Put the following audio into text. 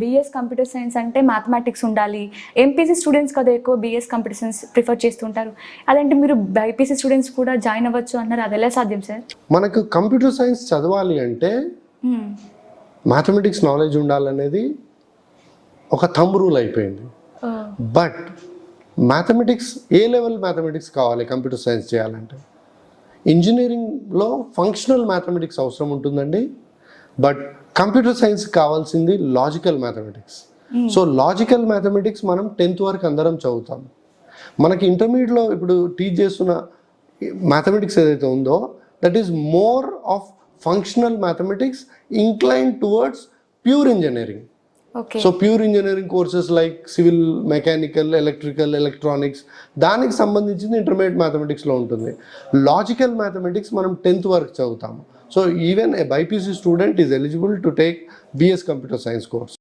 BS computer science అంటే mathematics ఉండాలి. MPC students కదా ఎక్కువ బీఎస్ కంప్యూటర్ సైన్స్ ప్రిఫర్ చేస్తుంటారు. అదంటే మీరు బైపీసీ స్టూడెంట్స్ కూడా జాయిన్ అవ్వచ్చు అన్నారు. అది ఎలా సాధ్యం సార్ మనకు కంప్యూటర్ సైన్స్ చదవాలి అంటే మ్యాథమెటిక్స్ నాలెడ్జ్ ఉండాలనేది ఒక థంబ్ రూల్ అయిపోయింది. But mathematics A level mathematics కావాలి కంప్యూటర్ సైన్స్ చేయాలంటే? ఇంజనీరింగ్లో ఫంక్షనల్ మ్యాథమెటిక్స్ అవసరం ఉంటుందండి. బట్ కంప్యూటర్ సైన్స్ కావాల్సింది logical mathematics. So logical mathematics మనం టెన్త్ వరకు అందరం చదువుతాం. మనకి ఇంటర్మీడియట్లో ఇప్పుడు టీచ్ చేస్తున్న మ్యాథమెటిక్స్ ఏదైతే ఉందో that is more of functional mathematics incline towards pure engineering so pure engineering courses like civil mechanical electrical electronics దానికి సంబంధించింది ఇంటర్మీడియట్ మ్యాథమెటిక్స్లో ఉంటుంది. లాజికల్ మ్యాథమెటిక్స్ మనం టెన్త్ వరకు చదువుతాము. So even a BiPC student is eligible to take BS computer science course